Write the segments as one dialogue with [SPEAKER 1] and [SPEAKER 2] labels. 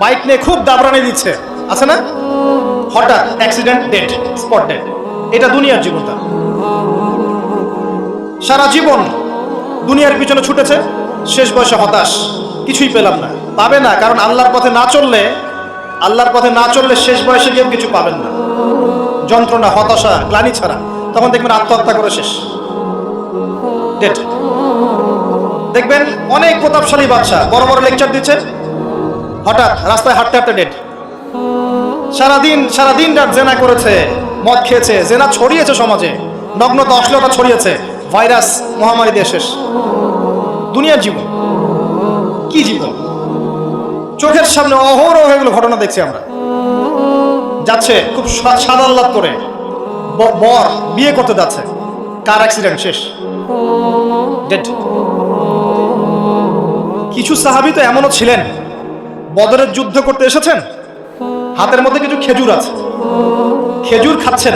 [SPEAKER 1] Bike নিয়ে খুব দাবরানি দিচ্ছে। আছে না? হঠাৎ অ্যাক্সিডেন্ট ডেট স্পট ডেট এটা দুনিয়ার জীবনটা। সারা জীবন দুনিয়ার পিছনে ছুটেছে, শেষ বয়সে হতাশ, কিছুই পেলাম না। পাবে না, কারণ আল্লাহর পথে না চললে, আল্লাহর পথে না চললে শেষ বয়সে গিয়েও কিছু পাবেন না। যন্ত্রণা, হতাশা, গ্লানি ছাড়া। তখন দেখবেন আত্মহত্যা করে শেষ। ডেট দেখবেন অনেক প্রতাপশালী বাচ্চা বড় বড় লেকচার দিচ্ছে। হঠাৎ রাস্তায় হাঁটতে হাঁটতে ডেট সারাদিন সারাদিন রাত জেনা করেছে, মদ খেয়েছে, জেনা ছড়িয়েছে সমাজে। নগ্নতা অশ্লীলতা ছড়িয়েছে, ভাইরাস মহামারী দিয়ে শেষ। দুনিয়ার জীবন। কি জীবন? চোখের সামনে অহরহ এগুলো ঘটনা দেখছি আমরা। যাচ্ছে খুব সা- সাদা করে। বর বিয়ে করতে যাচ্ছে। কার অ্যাক্সিডেন্ট শেষ। ডেড কিছু সাহাবি তো এমনও ছিলেন। বদরের যুদ্ধ করতে এসেছেন? হাতের মধ্যে কিছু খেজুর আছে। খেজুর খাচ্ছেন।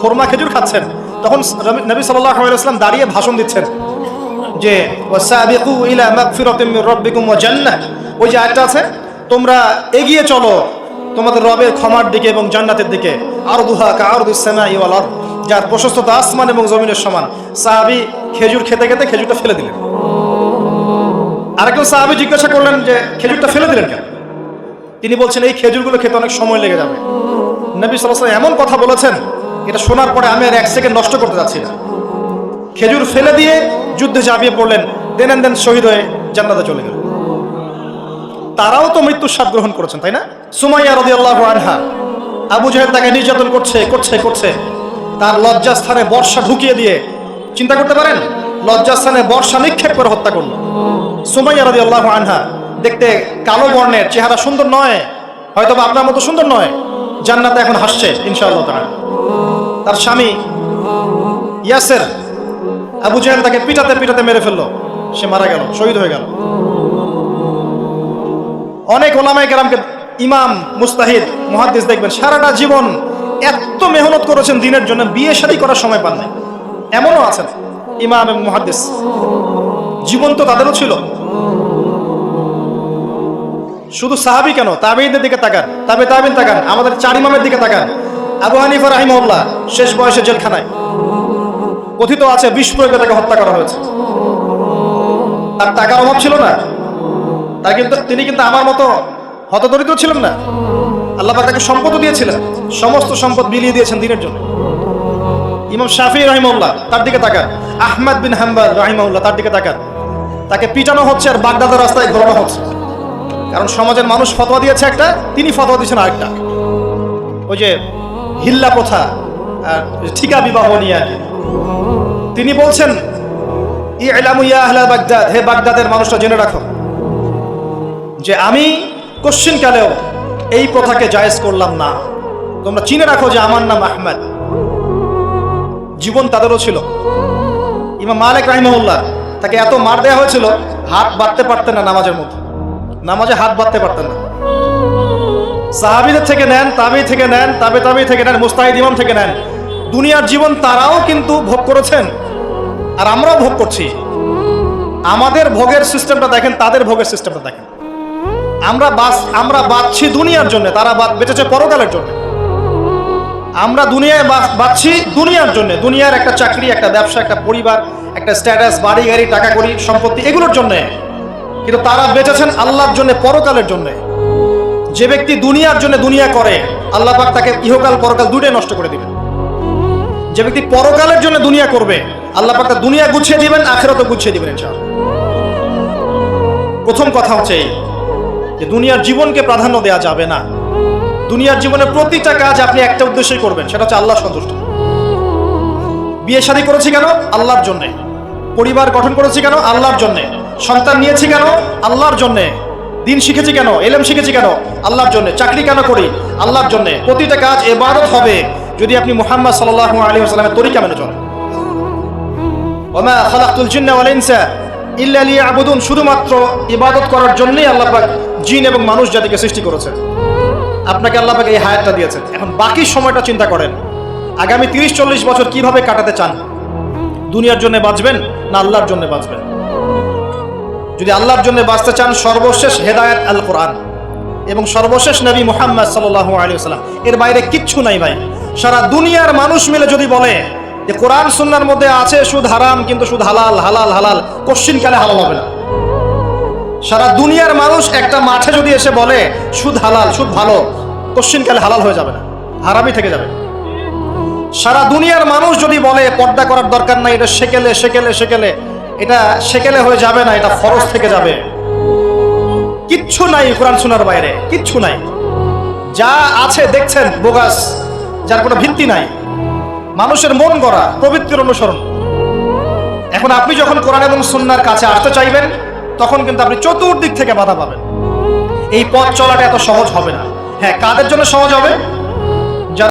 [SPEAKER 1] খোরমা খেজুর খাচ্ছেন। তখন নবী আলাইহি দাঁড়িয়ে ভাষণ দিচ্ছেন যে ওই যে আয়াতটা আছে, তোমরা এগিয়ে চলো তোমাদের রবের ক্ষমার দিকে এবং জান্নাতের দিকে। সামাই ওয়াল আরদ। যার প্রশস্ততা আসমান এবং জমিনের সমান। সাহাবী খেজুর খেতে খেতে খেজুরটা ফেলে দিলেন। আরেকজন সাহাবী জিজ্ঞাসা করলেন যে, খেজুরটা ফেলে দিলেন কেন? তিনি বলছেন, এই খেজুরগুলো খেতে অনেক সময় লেগে যাবে। নবী আলাইহি এমন কথা বলেছেন, এটা শোনার পরে আমি আর এক সেকেন্ড নষ্ট করতে যাচ্ছি না। খেজুর ফেলে দিয়ে যুদ্ধে ঝাঁপিয়ে পড়লেন, দেন দেন শহীদ হয়ে জান্নাতে চলে গেল তারাও তো মৃত্যুর স্বাদ গ্রহণ করেছেন, তাই না? সুমাইয়া রদি আল্লাহ আনহা, আবু জাহেল তাকে নির্যাতন করছে করছে করছে। তার লজ্জাস্থানে বর্ষা ঢুকিয়ে দিয়ে, চিন্তা করতে পারেন? লজ্জাস্থানে বর্ষা নিক্ষেপ করে হত্যা করল। সুমাইয়া রাদিয়াল্লাহু আনহা দেখতে কালো বর্ণের চেহারা সুন্দর নয় হয়তো আপনার মতো সুন্দর নয়। জান্নাতে এখন হাসছে, ইনশাআল্লাহ তাআলা। তার স্বামী ইয়াসের আবু জাহেল তাকে পিটাতে পিটাতে মেরে ফেলল। সে মারা গেল, শহীদ হয়ে গেল। অনেক ওলামাই কেরামকে ইমাম, মুস্তাহিদ, মুহাদ্দিস দেখবেন, সারাটা জীবন এত মেহনত করেছেন দিনের জন্য, বিয়ে শাদী করার সময় পান নাই। এমনও আছেন। ইমাম এবং মুহাদ্দিস। জীবন তো তাদেরও ছিল। শুধু সাহাবি কেন? তাবেইদের দিকে তাকান, তাবে তাবিন তাকান, আমাদের চার ইমামের দিকে তাকান। আবু হানিফা রাহিমউল্লাহ শেষ বয়সে জেলখানায়। কথিত আছে বিষ প্রয়োগে তাকে হত্যা করা হয়েছে। তার টাকার অভাব ছিল না। তার কিন্তু তিনি কিন্তু আমার মতো হতদরিদ্র ছিলেন না। আল্লাহ তাকে সম্পদও দিয়েছিলেন। সমস্ত সম্পদ বিলিয়ে দিয়েছেন দিনের জন্য। ইমাম শাফি রাহিমউল্লাহ তার দিকে তাকান। আহমদ বিন হাম্বাল রাহিমউল্লাহ তার দিকে তাকান। তাকে পিটানো হচ্ছে আর বাগদাদের রাস্তায় ঘোরানো হচ্ছে। কারণ সমাজের মানুষ ফতোয়া দিয়েছে একটা, তিনি ফতোয়া দিয়েছেন আরেকটা। ওই যে হিল্লা প্রথা ঠিকা বিবাহ নিয়ে তিনি বলছেন বাগদাদ, হে বাগদাদের মানুষরা, জেনে রাখো যে আমি কোশ্চিন কালেও এই প্রথাকে জায়েজ করলাম না। তোমরা চিনে রাখো যে আমার নাম আহমেদ। জীবন তাদেরও ছিল। ইমাম মালিক রাহিমউল্লাহ তাকে এত মার দেওয়া হয়েছিল, হাত বাঁধতে পারতেন না নামাজের মধ্যে। নামাজে হাত বাঁধতে পারতেন না। সাহাবিদের থেকে নেন তাবি থেকে নেন, তাবে তাবি থেকে নেন, মুস্তাহিদ ইমাম থেকে নেন। দুনিয়ার জীবন তারাও কিন্তু ভোগ করেছেন, আর আমরাও ভোগ করছি। আমাদের ভোগের সিস্টেমটা দেখেন, তাদের ভোগের সিস্টেমটা দেখেন। আমরা বাস আমরা বাঁচছি দুনিয়ার জন্য, তারা বাঁচ- বেঁচেছে পরকালের জন্য। আমরা দুনিয়ায় বাঁচ- বাঁচছি দুনিয়ার জন্য। দুনিয়ার একটা চাকরি, একটা ব্যবসা, একটা পরিবার, একটা স্ট্যাটাস বাড়ি, গাড়ি, টাকা করি সম্পত্তি, এগুলোর জন্য। কিন্তু তারা বেঁচেছেন আল্লাহর জন্য, পরকালের জন্য। যে ব্যক্তি দুনিয়ার জন্য দুনিয়া করে, আল্লাহ পাক তাকে ইহকাল, পরকাল দুটোই নষ্ট করে দিবেন। যে ব্যক্তি পরকালের জন্য দুনিয়া করবে, আল্লাহ পাক তার দুনিয়া গুছিয়ে দিবেন, আখেরাতও গুছিয়ে দিবেন, ইনশাআল্লাহ। প্রথম কথা হচ্ছে এই, যে দুনিয়ার জীবনকে প্রাধান্য দেওয়া যাবে না। দুনিয়ার জীবনের প্রতিটা কাজ আপনি একটা উদ্দেশ্যই করবেন, সেটা হচ্ছে আল্লাহ সন্তুষ্ট। বিয়ে শাদী করেছি কেন? আল্লাহর জন্যে। পরিবার গঠন করেছি কেন? আল্লাহর জন্যে। সন্তান নিয়েছি কেন? আল্লাহর জন্যে। দিন শিখেছি কেন? এলেম শিখেছি কেন? আল্লাহর জন্য। চাকরি কেন করি? আল্লাহর জন্য। প্রতিটা কাজ এবারত হবে, যদি আপনি মোহাম্মদ সাল্লাহ আলাইহি ওয়াসাল্লামের তরিকা মেনে চলেন। ওমা খালাকতুল জিন্না ওয়াল ইল্লা লিয়াবুদুন। শুধুমাত্র ইবাদত করার জন্যই আল্লাহ জিন এবং মানুষ জাতিকে সৃষ্টি করেছেন। আপনাকে আল্লাহ পাক এই হায়াতটা দিয়েছেন। এখন বাকি সময়টা চিন্তা করেন। আগামী তিরিশ, চল্লিশ বছর কীভাবে কাটাতে চান? দুনিয়ার জন্য বাঁচবেন না আল্লাহর জন্য বাঁচবেন? যদি আল্লাহর জন্য বাঁচতে চান, সর্বশেষ হেদায়েত আল কোরআন এবং সর্বশেষ নবী মুহাম্মদ সাল্লাল্লাহু আলাইহি ওয়াসাল্লাম। এর বাইরে কিচ্ছু নাই ভাই। সারা দুনিয়ার মানুষ মিলে যদি বলে যে কোরআন সুন্নাহর মধ্যে আছে সুদ হারাম, কিন্তু সুদ হালাল হালাল হালাল, কোশ্চিন কালে হালাল হবে না। সারা দুনিয়ার মানুষ একটা মাঠে যদি এসে বলে, সুদ হালাল, সুদ ভালো, কোশ্চিন কালে হালাল হয়ে যাবে না হারামই থেকে যাবে সারা দুনিয়ার মানুষ যদি বলে, পর্দা করার দরকার নাই, এটা সেকেলে সেকেলে সেকেলে, এটা সেকেলে হয়ে যাবে না, এটা ফরজ থেকে যাবে। কিচ্ছু নাই কোরআন শোনার বাইরে, কিচ্ছু নাই। যা আছে দেখছেন, বোগাস, যার কোনো ভিত্তি নাই। মানুষের মন গড়া, প্রবৃত্তির অনুসরণ। এখন আপনি যখন কোরআন এবং সুন্নার কাছে আসতে চাইবেন তখন কিন্তু আপনি চতুর্দিক থেকে বাধা পাবেন। এই পথ চলাটা এত সহজ হবে না। হ্যাঁ কাদের জন্য সহজ হবে?